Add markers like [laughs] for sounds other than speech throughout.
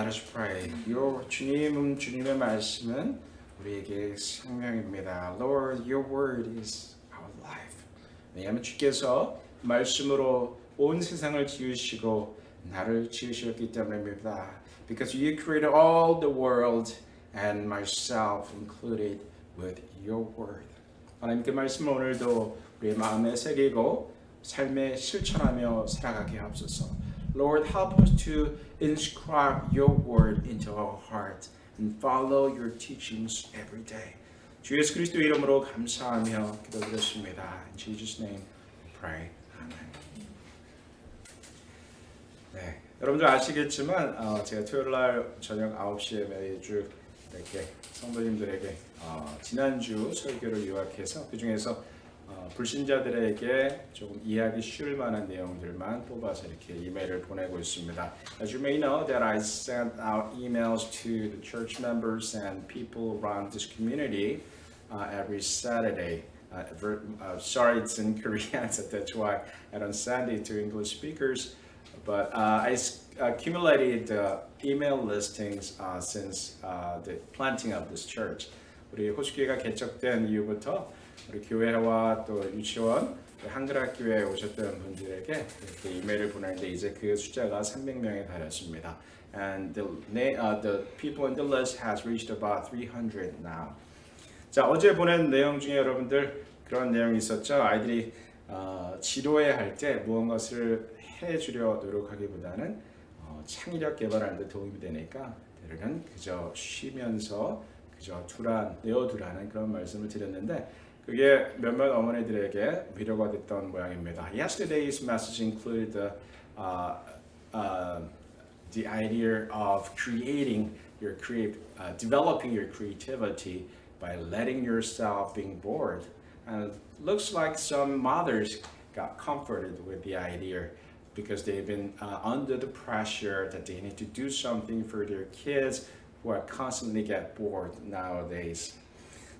let us pray. Your 주님은 주님의 말씀은 우리에게 생명입니다. Lord, your word is our life. 왜냐하면 주께서 말씀으로 온 세상을 지으시고 나를 지으셨기 때문입니다. Because you created all the world and myself included with your word. 하나님 그 말씀을 오늘도 우리의 마음에 새기고 삶에 실천하며 살아가게 하옵소서. Lord, help us to inscribe your word into our heart and follow your teachings every day. 주 예수 그리스도 이름으로 감사하며 기도드렸습니다. In Jesus' name, we pray. Amen. 네, 여러분들 아시겠지만 어, 제가 토요일 날 저녁 9시에 매주 이렇게 성도님들에게 어, 지난주 설교를 요약해서 그 중에서 어, 불신자들에게 조금 이해하기 쉬울 만한 내용들만 뽑아서 이렇게 이메일을 보내고 있습니다. As you may know that I sent out emails to the church members and people around this community uh, every Saturday. Uh, ver- uh, sorry, it's in [laughs] Korean, so that's why I don't send it to English speakers. But uh, I s- accumulated uh, email listings uh, since uh, the planting of this church. 우리 호수교회가 개척된 이후부터 우리 교회와 또 유치원, 한글학교에 오셨던 분들에게 이렇게 이메일을 보내는데 이제 그 숫자가 300명에 달했습니다. And the, uh, the people in the list has reached about 300 now. 자 어제 보낸 내용 중에 여러분들 그런 내용이 있었죠. 아이들이 어, 지도해야 할때 무언가를 해주려 노력하기보다는 어, 창의력 개발하는 데 도움이 되니까 때로는 그저 쉬면서 그저 두란 내어두라는 그런 말씀을 드렸는데 그게 몇몇 어머니들에게 위로가 됐던 모양입니다. Yesterday's message included the, uh, uh, the idea of creating your create, uh, developing your creativity by letting yourself being bored. And it looks like some mothers got comforted with the idea because they've been uh, under the pressure that they need to do something for their kids who are constantly get bored nowadays.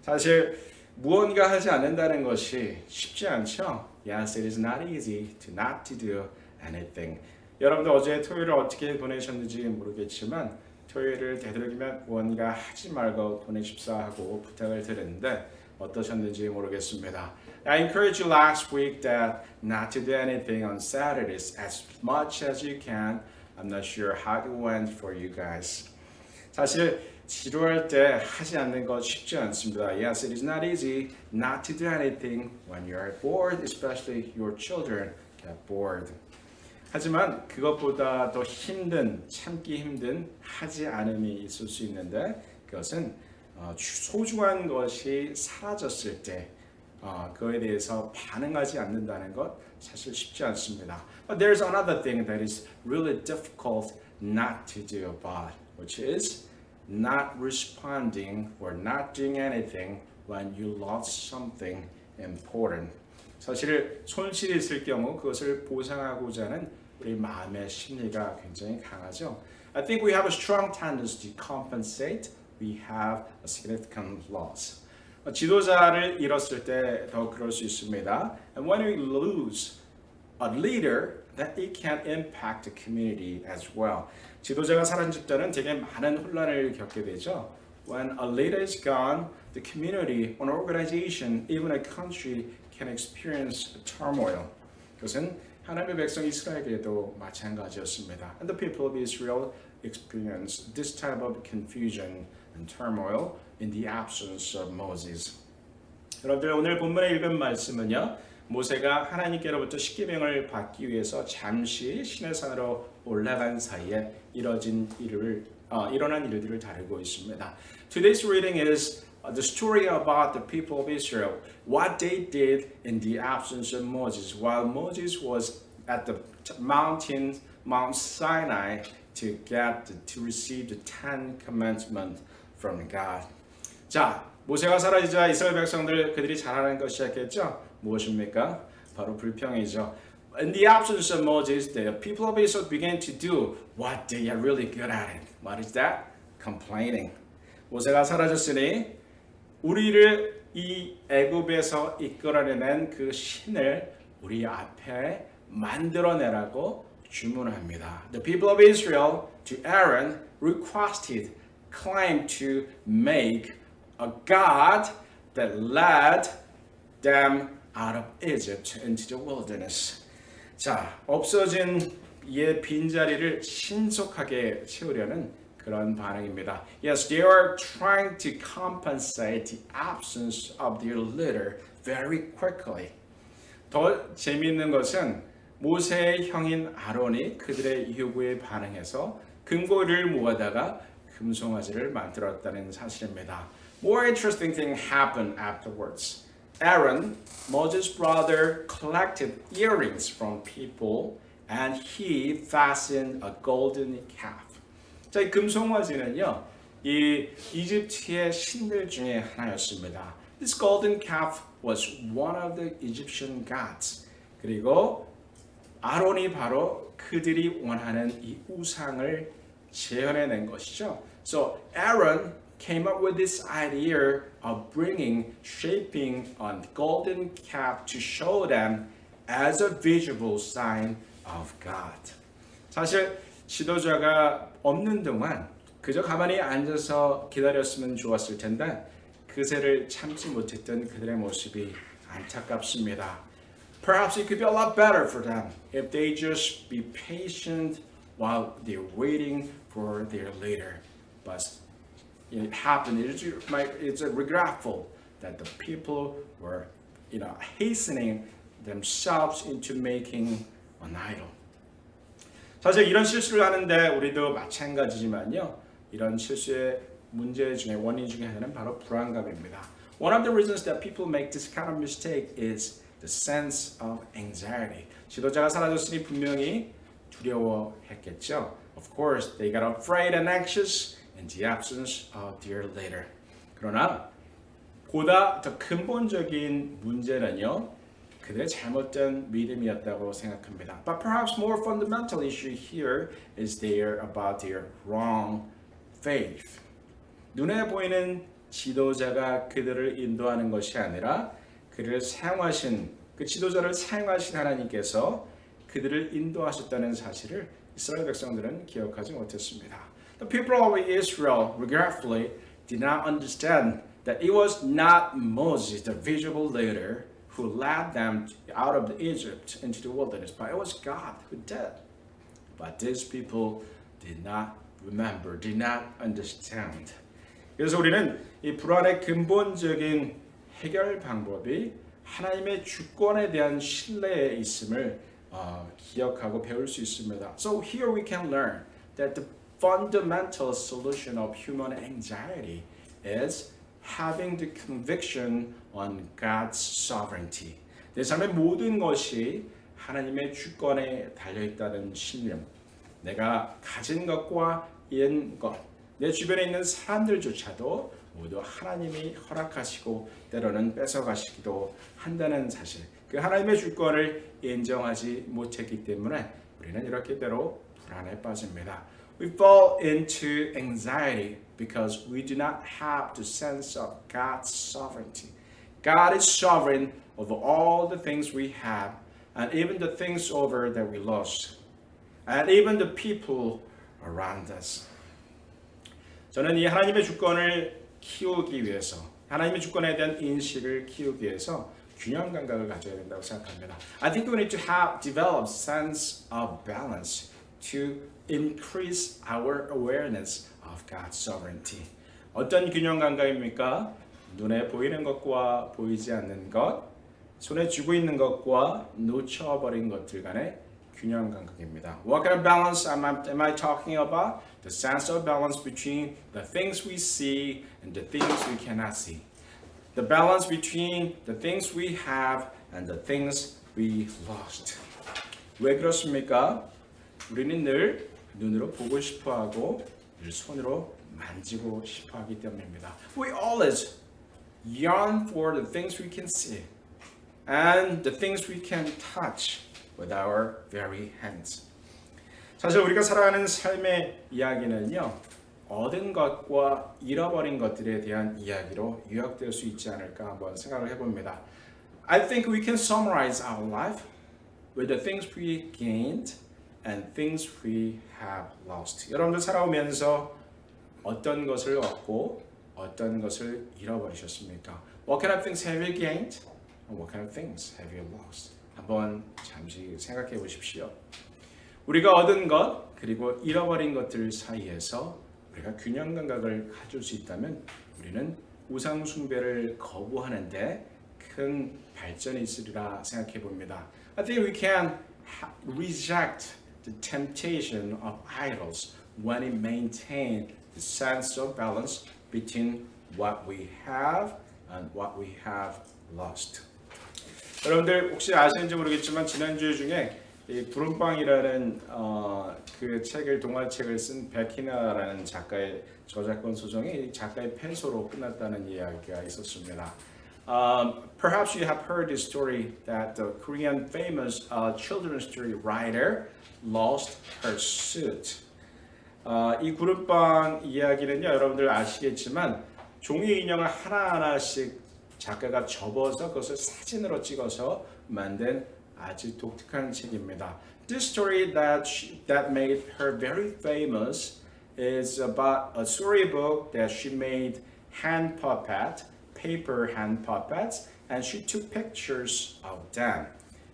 사실 무언가 하지 않는다는 것이 쉽지 않죠. Yes, it is not easy to not to do anything. 여러분들 어제 토요일을 어떻게 보내셨는지 모르겠지만 토요일을 되도록이면 무언가 하지 말고 보내십사 하고 부탁을 드렸는데 어떠셨는지 모르겠습니다. I encouraged you last week that not to do anything on Saturdays as much as you can. I'm not sure how it went for you guys. 사실 지루할 때 하지 않는 것 쉽지 않습니다. Yes, it is not easy not to do anything when you are bored, especially your children get bored. 하지만 그것보다 더 힘든, 참기 힘든 하지 않음이 있을 수 있는데 그것은 어, 소중한 것이 사라졌을 때 어, 그거에 대해서 반응하지 않는다는 것 사실 쉽지 않습니다. But there's another thing that is really difficult not to do about, which is not responding or not doing anything when you lost something important. 사실 손실이 있을 경우 그것을 보상하고자 하는 우리 마음의 심리가 굉장히 강하죠. I think we have a strong tendency to compensate. We have a significant loss. 어, 지도자를 잃었을 때 더 그럴 수 있습니다. And when we lose a leader, that it can impact the community as well. 지도자가 사라진 집단은 되게 많은 혼란을 겪게 되죠. When a leader is gone, the community, an organization, even a country can experience turmoil. 그것은 하나님의 백성 이스라엘에게도 마찬가지였습니다. And the people of Israel experienced this type of confusion and turmoil in the absence of Moses. 여러분들 오늘 본문에 읽은 말씀은요. 모세가 하나님께로부터 십계명을 받기 위해서 잠시 시내산으로 올라간 사이에 이뤄진 일을 어, 일어난 일들을 다루고 있습니다. Today's reading is uh, the story about the people of Israel, what they did in the absence of Moses, while Moses was at the t- mountain, Mount Sinai, to get the, to receive the Ten Commandments from God. 자, 모세가 사라지자 이스라엘 백성들 그들이 잘하는 것 시작했죠. 무엇입니까? 바로 불평이죠. In the absence of Moses, the people of Israel began to do what they are really good at. It. What is that? Complaining. 모세가 사라졌으니 우리를 이 애굽에서 이끌어내는 그 신을 우리 앞에 만들어내라고 주문합니다. The people of Israel to Aaron requested, claimed to make a god that led them out of Egypt into the wilderness. 자, 없어진 이 빈자리를 신속하게 채우려는 그런 반응입니다. Yes, they are trying to compensate the absence of their leader very quickly. 더 재미있는 것은 모세의 형인 아론이 그들의 요구에 반응해서 금고를 모아다가 금송아지를 만들었다는 사실입니다. More interesting thing happened afterwards. Aaron, Moses' brother, collected earrings from people and he fastened a golden calf. 자, 이 금송아지는요, 이 이집트의 신들 중에 하나였습니다. This golden calf was one of the Egyptian gods. 그리고 아론이 바로 그들이 원하는 이 우상을 재현해낸 것이죠. So Aaron came up with this idea of bringing, shaping a golden calf to show them as a visible sign of God. 사실 지도자가 없는 동안 그저 가만히 앉아서 기다렸으면 좋았을 텐데 그새를 참지 못했던 그들의 모습이 안타깝습니다. Perhaps it could be a lot better for them if they just be patient while they're waiting for their leader. But it happened. It's, it's regretful that the people were, you know, hastening themselves into making an idol. 사실 이런 실수를 하는데 우리도 마찬가지지만요. 이런 실수의 문제 중에 원인 중에 하나는 바로 불안감입니다. One of the reasons that people make this kind of mistake is the sense of anxiety. 지도자가 사라졌으니 분명히 두려워했겠죠. Of course, they got afraid and anxious in the absence of their leader. 그러나 보다 더 근본적인 문제는요. 그들의 잘못된 믿음이었다고 생각합니다. But perhaps more fundamental issue here is there about their wrong faith. 눈에 보이는 지도자가 그들을 인도하는 것이 아니라 그를 사용하신 그 지도자를 사용하신 하나님께서 그들을 인도하셨다는 사실을 이스라엘 백성들은 기억하지 못했습니다. The people of Israel regretfully did not understand that it was not Moses, the visible leader, who led them out of Egypt into the wilderness, but it was God who did. But these people did not remember, did not understand. 그래서 우리는 이 불안의 근본적인 해결 방법이 하나님의 주권에 대한 신뢰에 있음을 어, 기억하고 배울 수 있습니다. So here we can learn that the fundamental solution of human anxiety is having the conviction on God's sovereignty. 내 삶의 모든 것이 하나님의 주권에 달려 있다는 신념. 내가 가진 것과 잃은 것, 내 주변에 있는 사람들조차도 모두 하나님이 허락하시고 때로는 뺏어가시기도 한다는 사실. 그 하나님의 주권을 인정하지 못했기 때문에 우리는 이렇게 때로 불안에 빠집니다. We fall into anxiety because we do not have the sense of God's sovereignty. God is sovereign over all the things we have and even the things over that we lost and even the people around us. 저는 이 하나님의 주권을 키우기 위해서 하나님의 주권에 대한 인식을 키우기 위해서 균형 감각을 가져야 된다고 생각합니다. I think we need to have develop sense of balance to increase our awareness of God's sovereignty. 어떤 균형 감각입니까? 눈에 보이는 것과 보이지 않는 것, 손에 쥐고 있는 것과 놓쳐버린 것들 간의 균형 감각입니다. What kind of balance am I, am I talking about? The sense of balance between the things we see and the things we cannot see. The balance between the things we have and the things we lost. 왜 그렇습니까? 우리는 늘 눈으로 보고 싶어하고 늘 손으로 만지고 싶어하기 때문입니다. We always yearn for the things we can see and the things we can touch with our very hands. 사실 우리가 살아가는 삶의 이야기는요. 얻은 것과 잃어버린 것들에 대한 이야기로 요약될 수 있지 않을까 한번 생각을 해봅니다. I think we can summarize our life with the things we gained and things we have lost. 여러분들 살아오면서 어떤 것을 얻고 어떤 것을 잃어버리셨습니까? What kind of things have you gained? What kind of things have you lost? 한번 잠시 생각해 보십시오. 우리가 얻은 것 그리고 잃어버린 것들 사이에서 우리가 균형 감각을 가질 수 있다면 우리는 우상 숭배를 거부하는데 큰 발전이 있으리라 생각해 봅니다. I think we can reject the temptation of idols when it maintain the sense of balance between what we have and what we have lost. 여러분들 혹시 아시는지 모르겠지만 지난주 중에 이 구름빵이라는 어, 그 책을 동화책을 쓴 베키나라는 작가의 저작권 소송이 이 작가의 패소로 끝났다는 이야기가 있었습니다. Um, perhaps you have heard this story that the Korean famous uh, children's story writer lost her suit. 어, 이 구름빵 이야기는요 여러분들 아시겠지만 종이 인형을 하나하나씩 작가가 접어서 그것을 사진으로 찍어서 만든 아주 독특한 책입니다. This story that she, that made her very famous is about a storybook that she made hand puppet, paper hand puppets, and she took pictures of them.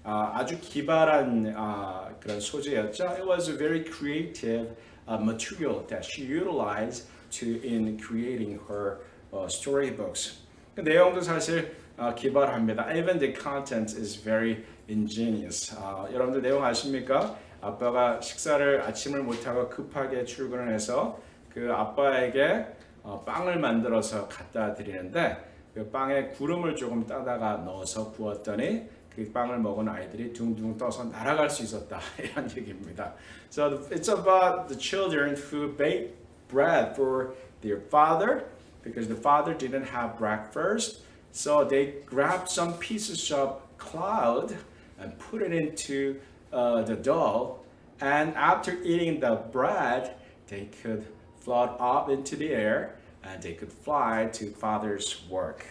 아, 아주 기발한 아, 그런 소재였죠. It was a very creative uh, material that she utilized to in creating her uh, storybooks. 그 내용도 사실 어, 기발합니다. Even the content is very ingenious. 아, 여러분들 내용 아십니까? 아빠가 식사를 아침을 못하고 급하게 출근을 해서 그 아빠에게 어, 빵을 만들어서 갖다 드리는데 그 빵에 구름을 조금 따다가 넣어서 구웠더니 그 빵을 먹은 아이들이 둥둥 떠서 날아갈 수 있었다 [laughs] 이런 얘기입니다. So it's about the children who baked bread for their father because the father didn't have breakfast. So they grabbed some pieces of cloud and put it into uh, the dough. And after eating the bread, they could float up into the air and they could fly to father's work.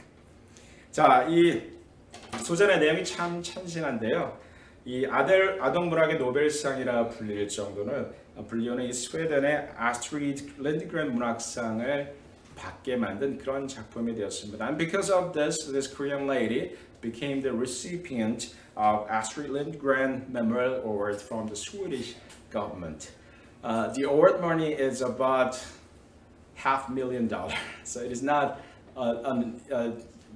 자, 이 소전의 내용이 참 참신한데요. 이 아들 아동문학의 노벨상이라 불릴 정도는 불리우는 이 스웨덴의 아스트리드 린드그렌 문학상을 받게 만든 그런 작품이 되었습니다. And because of this, this Korean lady became the recipient of Astrid Lindgren Memorial Award from the Swedish government. Uh, the award money is about half million dollar. [laughs] So it is not uh, uh,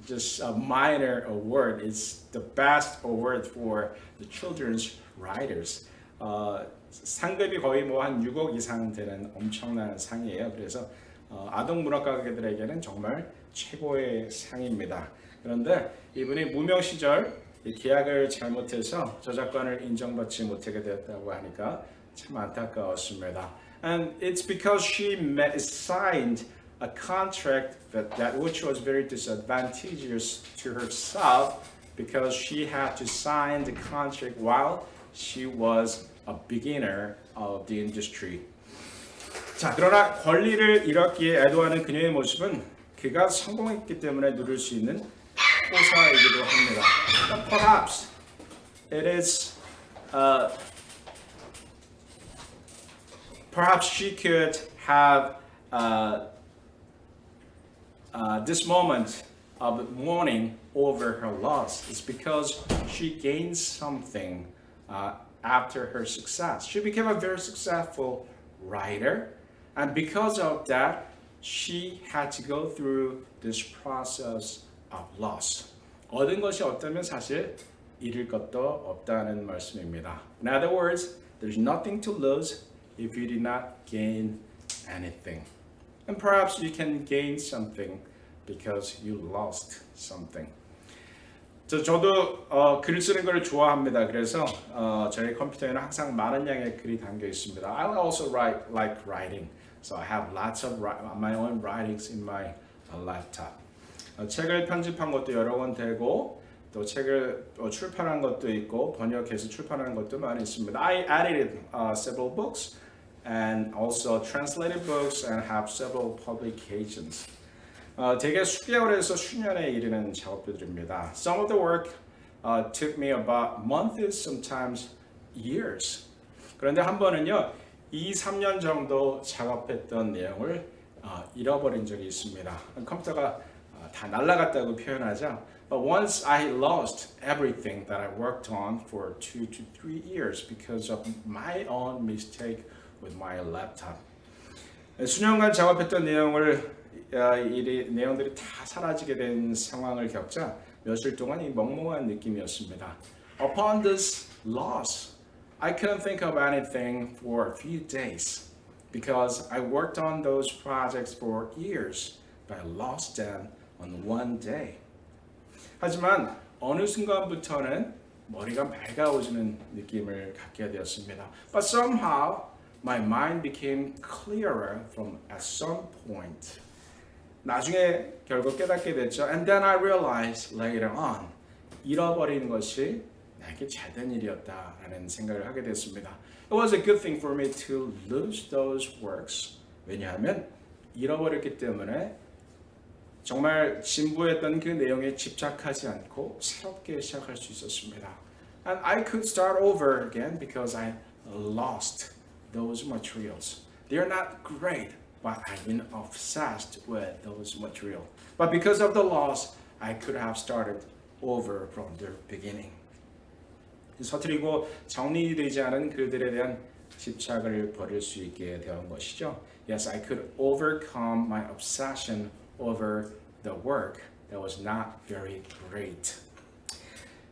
just a minor award. It's the best award for the children's writers. 어, 상금이 거의 뭐 한 6억 이상 되는 엄청난 상이에요. 그래서 어, 아동 문학가들에게는 정말 최고의 상입니다. 그런데 이분이 무명 시절 이 계약을 잘못해서 저작권을 인정받지 못하게 되었다고 하니까 참 안타까웠습니다. And it's because she met, signed a contract that, that which was very disadvantageous to herself because she had to sign the contract while she was a beginner of the industry. 자, 그러나 권리를 잃었기에 애도하는 그녀의 모습은 그가 성공했기 때문에 누릴 수 있는 호사이기도 합니다. But perhaps it is uh, perhaps she could have uh, uh, this moment of mourning over her loss is because she gained something uh, after her success. She became a very successful writer, and because of that, she had to go through this process of loss. 얻은 것이 없다면 사실 잃을 것도 없다는 말씀입니다. In other words, there's nothing to lose if you did not gain anything. And perhaps you can gain something because you lost something. 저, 저도 어, 글 쓰는 걸 좋아합니다. 그래서 어, 저희 컴퓨터에는 항상 많은 양의 글이 담겨 있습니다. I also write like writing, so I have lots of my own writings in my uh, laptop. 어, 책을 편집한 것도 여러 권 되고 또 책을 어, 출판한 것도 있고 번역해서 출판한 것도 많이 있습니다. I edited uh, several books and also translated books and have several publications. 어, 대개 수개월에서 수년에 이르는 작업들입니다. Some of the work uh, took me about months, sometimes years. 그런데 한 번은요, 2, 3년 정도 작업했던 내용을 어, 잃어버린 적이 있습니다. 컴퓨터가 어, 다 날아갔다고 표현하죠. But once I lost everything that I worked on for two to three years because of my own mistake with my laptop. 수년간 작업했던 내용을 야, 이 내용들이 다 사라지게 된 상황을 겪자 며칠 동안 이 멍멍한 느낌이었습니다. Upon this loss, I couldn't think of anything for a few days because I worked on those projects for years, but I lost them on one day. 하지만 어느 순간부터는 머리가 맑아오지는 느낌을 갖게 되었습니다. But somehow my mind became clearer from at some point. 나중에 결국 깨닫게 됐죠. And then I realized later on 잃어버린 것이 나에게 잘된 일이었다라는 생각을 하게 됐습니다. It was a good thing for me to lose those works. 왜냐하면 잃어버렸기 때문에 정말 진부했던 그 내용에 집착하지 않고 새롭게 시작할 수 있었습니다. And I could start over again because I lost those materials. They are not great, but I've been obsessed with those materials. But because of the loss, I could have started over from the beginning. 서투리고 정리되지 않은 글들에 대한 집착을 버릴 수 있게 되는 것이죠. Yes, I could overcome my obsession over the work that was not very great.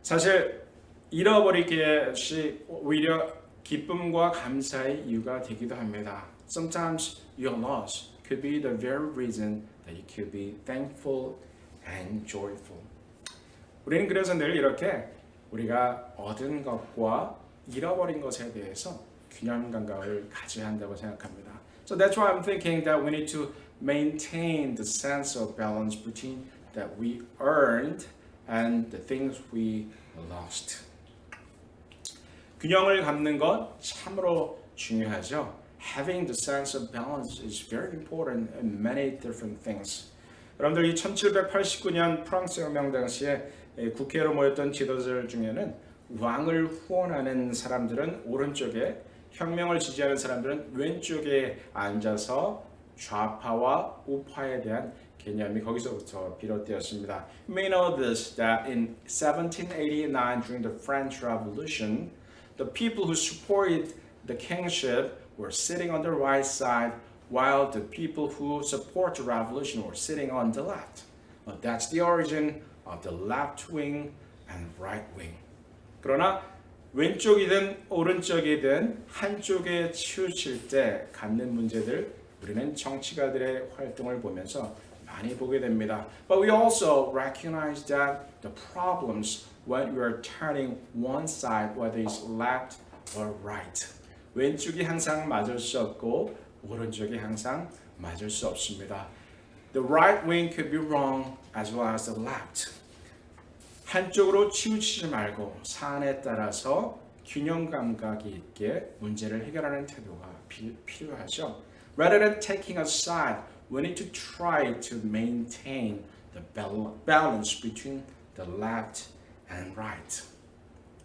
사실 잃어버릴 것이 오히려 기쁨과 감사의 이유가 되기도 합니다. Sometimes your loss could be the very reason that you could be thankful and joyful. 우리는 그래서 늘 이렇게 우리가 얻은 것과 잃어버린 것에 대해서 균형 감각을 가져야 한다고 생각합니다. So that's why I'm thinking that we need to maintain the sense of balance between that we earned and the things we lost. 균형을 갖는 것 참으로 중요하죠. Having the sense of balance is very important in many different things. 여러분들 이 1789년 프랑스 혁명 당시에 국회로 모였던 지도자들 중에는 왕을 후원하는 사람들은 오른쪽에 혁명을 지지하는 사람들은 왼쪽에 앉아서 좌파와 우파에 대한 개념이 거기서부터 비롯되었습니다. You may know this that in 1789 during the French Revolution, the people who supported the kingship were sitting on the right side, while the people who support the revolution were sitting on the left. Well, that's the origin of the left wing and right wing. 그러나 왼쪽이든 오른쪽이든 한쪽에 치우칠 때 갖는 문제들 우리는 정치가들의 활동을 보면서 많이 보게 됩니다. But we also recognize that the problems when we are turning one side, whether it's left or right. 왼쪽이 항상 맞을 수 없고 오른쪽이 항상 맞을 수 없습니다. The right wing could be wrong as well as the left. 한쪽으로 치우치지 말고 사안에 따라서 균형 감각이 있게 문제를 해결하는 태도가 비, 필요하죠. Rather than taking a side, we need to try to maintain the balance between the left and right.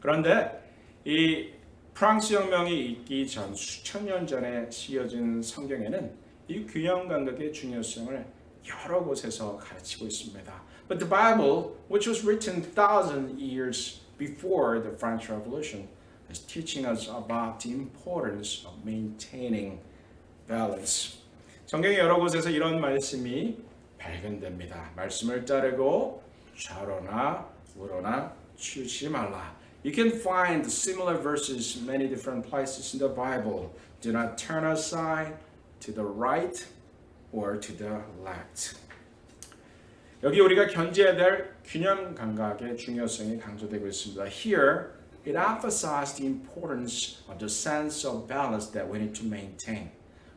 그런데 이 프랑스 혁명이 있기 전 수천 년 전에 쓰여진 성경에는 이 균형 감각의 중요성을 여러 곳에서 가르치고 있습니다. But the Bible, which was written thousand years before the French Revolution, is teaching us about the importance of maintaining balance. 성경의 여러 곳에서 이런 말씀이 발견됩니다. 말씀을 따르고 좌로나 우로나 치우치지 말라. You can find similar verses many different places in the Bible. Do not turn aside to the right or to the left. 여기 우리가 견지해야 될 균형 감각의 중요성이 강조되고 있습니다. Here, it emphasizes the importance of the sense of balance that we need to maintain.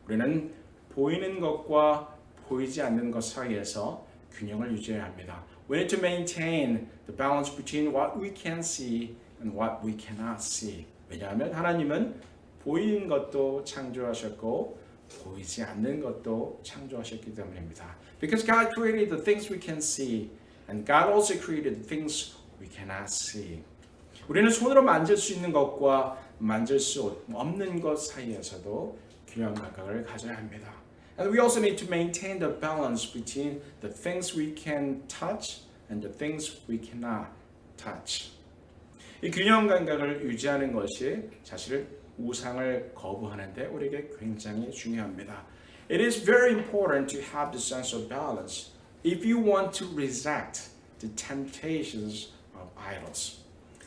우리는 보이는 것과 보이지 않는 것 사이에서 균형을 유지해야 합니다. We need to maintain the balance between what we can see and what we cannot see. 왜냐하면 하나님은 보이는 것도 창조하셨고 보이지 않는 것도 창조하셨기 때문입니다. Because God created the things we can see and God also created the things we cannot see. 우리는 손으로 만질 수 있는 것과 만질 수 없는 것 사이에서도 균형 감각을 가져야 합니다. And we also need to maintain the balance between the things we can touch and the things we cannot touch. 이 균형 감각을 유지하는 것이 사실 우상을 거부하는데 우리에게 굉장히 중요합니다. It is very important to have the sense of balance if you want to resist the temptations of idols.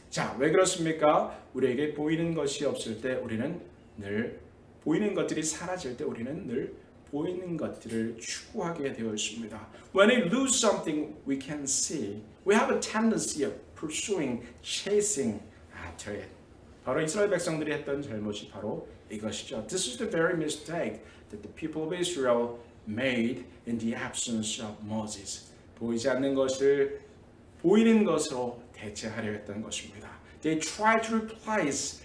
자, 왜 그렇습니까? 우리에게 보이는 것이 없을 때 우리는 늘 보이는 것들이 사라질 때 우리는 늘 보이는 것들을 추구하게 되어 있습니다. When we lose something we can see, we have a tendency of pursuing, chasing after it. 바로 이스라엘 백성들이 했던 잘못이 바로 이것이죠. This is the very mistake that the people of Israel made in the absence of Moses. 보이지 않는 것을 보이는 것으로 대체하려 했던 것입니다. They tried to replace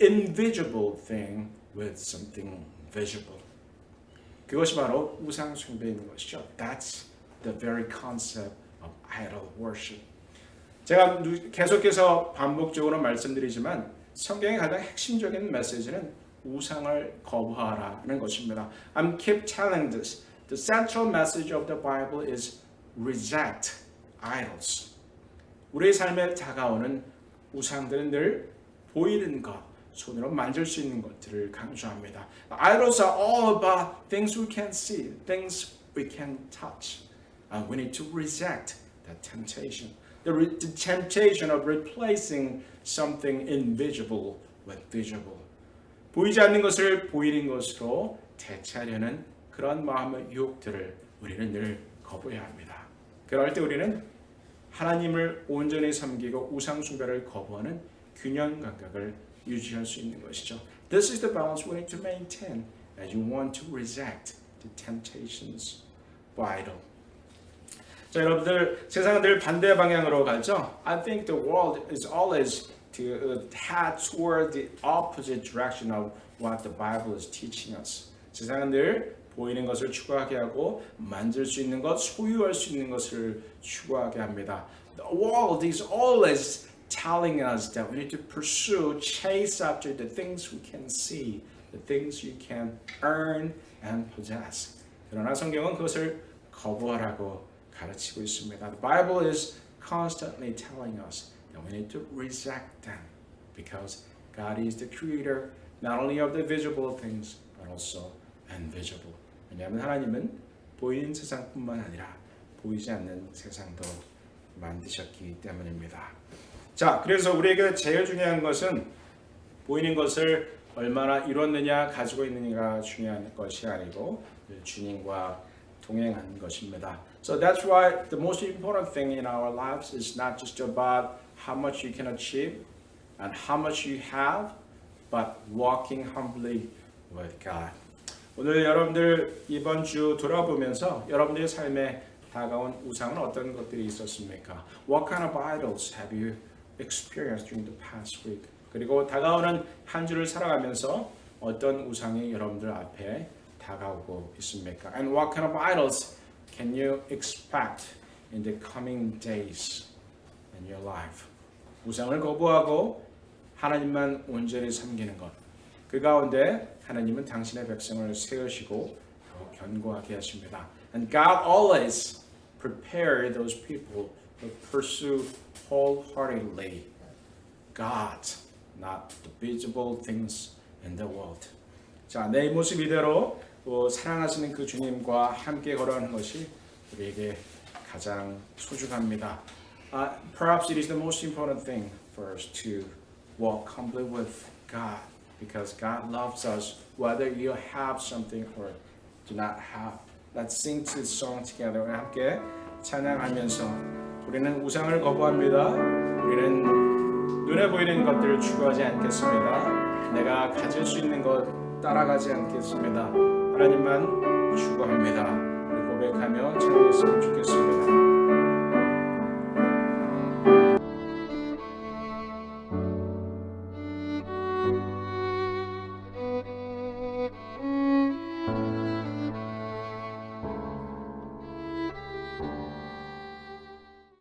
invisible thing with something visible. 그것이 바로 우상 숭배인 것이죠. That's the very concept of idol worship. 제가 누- 계속해서 반복적으로 말씀드리지만 성경의 가장 핵심적인 메시지는 우상을 거부하라는 것입니다. I'm keep telling this. The central message of the Bible is reject idols. 우리의 삶에 다가오는 우상들은 늘 보이는 것, 손으로 만질 수 있는 것들을 강조합니다. Idols are all about things we can see, things we can touch. And we need to reject that temptation. The, re- the temptation of replacing something invisible with visible. 보이지 않는 것을 보이는 것으로 대체하려는 그런 마음의 유혹들을 우리는 늘 거부해야 합니다. 그럴 때 우리는 하나님을 온전히 섬기고 우상 숭배를 거부하는 균형 감각을 유지할 수 있는 것이죠. This is the balance we need to maintain as you want to reject the temptations of idol. 자, 여러분들 세상은 늘 반대 방향으로 가죠. I think the world is always to uh, head toward the opposite direction of what the Bible is teaching us. 세상은 늘 보이는 것을 추구하게 하고 만질 수 있는 것, 소유할 수 있는 것을 추구하게 합니다. The world is always telling us that we need to pursue, chase after the things we can see, the things you can earn and possess. 그러나 성경은 그것을 거부하라고 가르치고 있습니다. The Bible is constantly telling us that we need to reject them because God is the creator not only of the visible things but also invisible. 왜냐하면 하나님은 보이는 세상뿐만 아니라 보이지 않는 세상도 만드셨기 때문입니다. 자, 그래서 우리에게 제일 중요한 것은 보이는 것을 얼마나 이뤘느냐 가지고 있느냐가 중요한 것이 아니고 주님과 동행하는 것입니다. So that's why the most important thing in our lives is not just about how much you can achieve and how much you have, but walking humbly with God. 오늘 여러분들 이번 주 돌아보면서 여러분들의 삶에 다가온 우상은 어떤 것들이 있었습니까? What kind of idols have you experienced during the past week? 그리고 다가오는 한 주를 살아가면서 어떤 우상이 여러분들 앞에 다가오고 있습니까? And what kind of idols can you expect in the coming days in your life? 우상을 거부하고 하나님만 온전히 섬기는 것. 그 가운데 하나님은 당신의 백성을 세우시고 더 견고하게 하십니다. And God always prepare those people to pursue wholeheartedly God, not the visible things in the world. 자, 내 모습 이대로 또 사랑하시는 그 주님과 함께 걸어가는 것이 우리에게 가장 소중합니다. Uh, perhaps it is the most important thing for us to walk humbly with God because God loves us whether you have something or do not have. Let's sing this song together. 함께 찬양하면서 우리는 우상을 거부합니다. 우리는 눈에 보이는 것들을 추구하지 않겠습니다. 내가 가질 수 있는 것 따라가지 않겠습니다. 하나님만 추구합니다. 고백하며 찬양했으면 좋겠습니다.